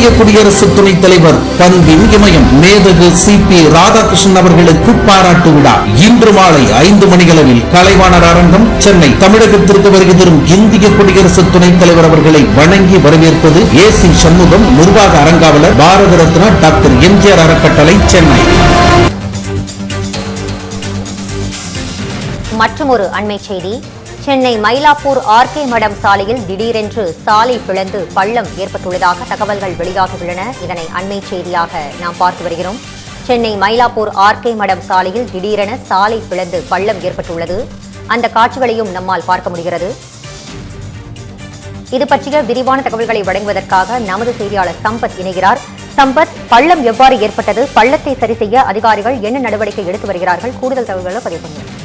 இந்திய குடியரசு துணைத் தலைவர் பண்பின் இமயம் மேதகு சி பி ராதாகிருஷ்ணன் அவர்களுக்கு பாராட்டு விழா. இன்று மாலை ஐந்து மணிகளவில் கலைவாணர் அரங்கம் சென்னை தமிழகத்திற்கு வருகை தரும் இந்திய குடியரசு துணைத் தலைவர் அவர்களை வணங்கி வரவேற்பது ஏ சி சண்முகம் நிர்வாக அரங்காவலர் பாரத ரத்னா டாக்டர் எம்ஜிஆர் அறக்கட்டளை சென்னை. மற்றும் ஒரு அண்மை செய்தி. சென்னை மயிலாப்பூர் ஆர்கே மடம் சாலையில் திடீரென்று சாலை பிளந்து பள்ளம் ஏற்பட்டுள்ளதாக தகவல்கள் வெளியாகியுள்ளன. இதனை அண்மை செய்தியாக நாம் பார்த்து வருகிறோம். சென்னை மயிலாப்பூர் ஆர்கே மடம் சாலையில் திடீரென சாலை பிளந்து பள்ளம் ஏற்பட்டுள்ளது. அந்த காட்சிகளையும் நம்மால் பார்க்க முடிகிறது. இது பற்றிய விரிவான தகவல்களை வழங்குவதற்காக நமது செய்தியாளர் சம்பத் இணைகிறார். சம்பத் பள்ளம் எவ்வாறு ஏற்பட்டது? பள்ளத்தை சரி செய்ய அதிகாரிகள் என்ன நடவடிக்கை எடுத்து வருகிறார்கள்? கூடுதல் தகவல்களை பதிவு பண்ணுங்கள்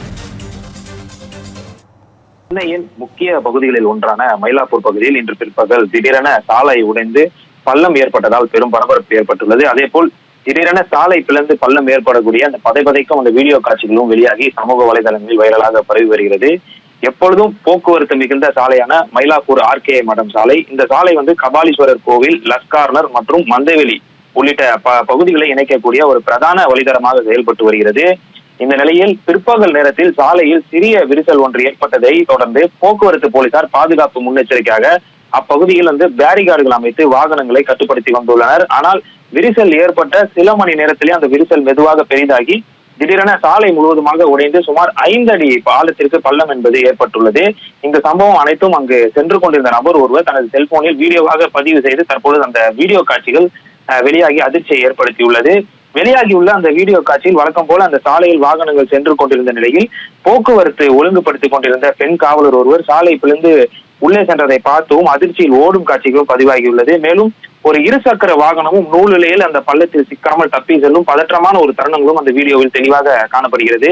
சென்னையின் முக்கிய பகுதிகளில் ஒன்றான மயிலாப்பூர் பகுதியில் இன்று பிற்பகல் திடீரென சாலை உடைந்து பள்ளம் ஏற்பட்டதால் பெரும் பரபரப்பு ஏற்பட்டுள்ளது. அதே போல் திடீரென சாலை பிளந்து பள்ளம் ஏற்படக்கூடிய அந்த பதைப்பதைக்கும் அந்த வீடியோ காட்சிகளும் வெளியாகி சமூக வலைதளங்களில் வைரலாக பரவி வருகிறது. எப்பொழுதும் போக்குவரத்து மிகுந்த சாலையான மயிலாப்பூர் ஆர்கே மடம் சாலை. இந்த சாலை வந்து கபாலீஸ்வரர் கோவில் லஸ்கார்னர் மற்றும் மந்தவெளி உள்ளிட்ட ப- பகுதிகளை இணைக்கக்கூடிய ஒரு பிரதான வழிதரமாக செயல்பட்டு வருகிறது. இந்த நிலையில் பிற்பகல் நேரத்தில் சாலையில் சிறிய விரிசல் ஒன்று ஏற்பட்டதை தொடர்ந்து போக்குவரத்து போலீசார் பாதுகாப்பு முன்னெச்சரிக்கையாக அப்பகுதியில் வந்து பேரிகார்டுகள் அமைத்து வாகனங்களை கட்டுப்படுத்தி வந்துள்ளனர் ஆனால் விரிசல் ஏற்பட்ட சில மணி நேரத்திலே அந்த விரிசல் மெதுவாக பெரிதாகி திடீரென சாலை முழுவதுமாக உடைந்து சுமார் ஐந்து அடி பாலத்திற்கு பள்ளம் என்பது ஏற்பட்டுள்ளது. இந்த சம்பவம் அனைத்தும் அங்கு சென்று கொண்டிருந்த நபர் ஒருவர் தனது செல்போனில் வீடியோவாக பதிவு செய்து தற்பொழுது அந்த வீடியோ காட்சிகள் அஹ், வெளியாகி அதிர்ச்சியை ஏற்படுத்தியுள்ளது. வெளியாகியுள்ள அந்த வீடியோ காட்சியில் வழக்கம் போல அந்த சாலையில் வாகனங்கள் சென்று கொண்டிருந்த நிலையில் போக்குவரத்து ஒழுங்குபடுத்திக் கொண்டிருந்த பெண் காவலர் ஒருவர் சாலை பிளந்து உள்ளே சென்றதை பார்த்தும் அதிர்ச்சியில் ஓடும் காட்சிகளும் பதிவாகியுள்ளது. மேலும் ஒரு இருசக்கர வாகனமும் நூலிலையில் அந்த பள்ளத்தில் சிக்காமல் தப்பி செல்லும் பதற்றமான ஒரு தருணங்களும் அந்த வீடியோவில் தெளிவாக காணப்படுகிறது.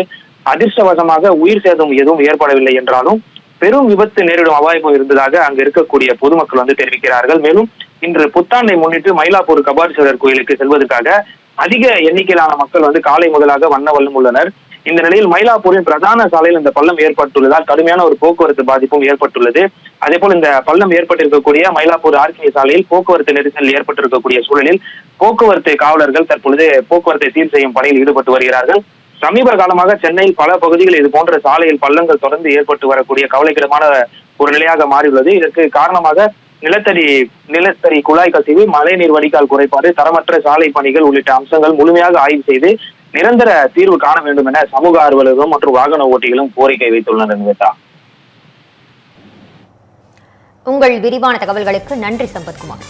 அதிர்ஷ்டவசமாக உயிர் சேதம் எதுவும் ஏற்படவில்லை என்றாலும் பெரும் விபத்து நேரிடும் அபாயமும் இருந்ததாக அங்கு இருக்கக்கூடிய பொதுமக்கள் வந்து தெரிவிக்கிறார்கள். மேலும் இன்று புத்தாண்டை முன்னிட்டு மயிலாப்பூர் கபாலீஸ்வரர் கோயிலுக்கு செல்வதற்காக அதிக எண்ணிக்கையிலான மக்கள் வந்து காலை முதலாக வண்ண வல்லும் உள்ளனர். இந்த நிலையில் மயிலாப்பூரின் பிரதான சாலையில் இந்த பள்ளம் ஏற்பட்டுள்ளதால் கடுமையான ஒரு போக்குவரத்து பாதிப்பும் ஏற்பட்டுள்ளது. அதே போல் இந்த பள்ளம் ஏற்பட்டிருக்கக்கூடிய மயிலாப்பூர் ஆர்கே சாலையில் போக்குவரத்து நெரிசல் ஏற்பட்டிருக்கக்கூடிய சூழலில் போக்குவரத்து காவலர்கள் தற்பொழுது போக்குவரத்தை சீர் செய்யும் பணியில் ஈடுபட்டு வருகிறார்கள். சமீப காலமாக சென்னையில் பல பகுதிகளில் இது போன்ற சாலையில் பள்ளங்கள் தொடர்ந்து ஏற்பட்டு வரக்கூடிய கவலைக்கிடமான ஒரு நிலையாக மாறியுள்ளது. இதற்கு காரணமாக நிலத்தடி நிலத்தடி குழாய் கசிவு மழைநீர் வடிகால் குறைபாடு தரமற்ற சாலை பணிகள் உள்ளிட்ட அம்சங்கள் முழுமையாக ஆய்வு செய்து நிரந்தர தீர்வு காண வேண்டும் என சமூக ஆர்வலர்களும் மற்றும் வாகன ஓட்டிகளும் கோரிக்கை வைத்துள்ளனர் நிவேதா. உங்கள் விரிவான தகவல்களுக்கு நன்றி சம்பத்குமார்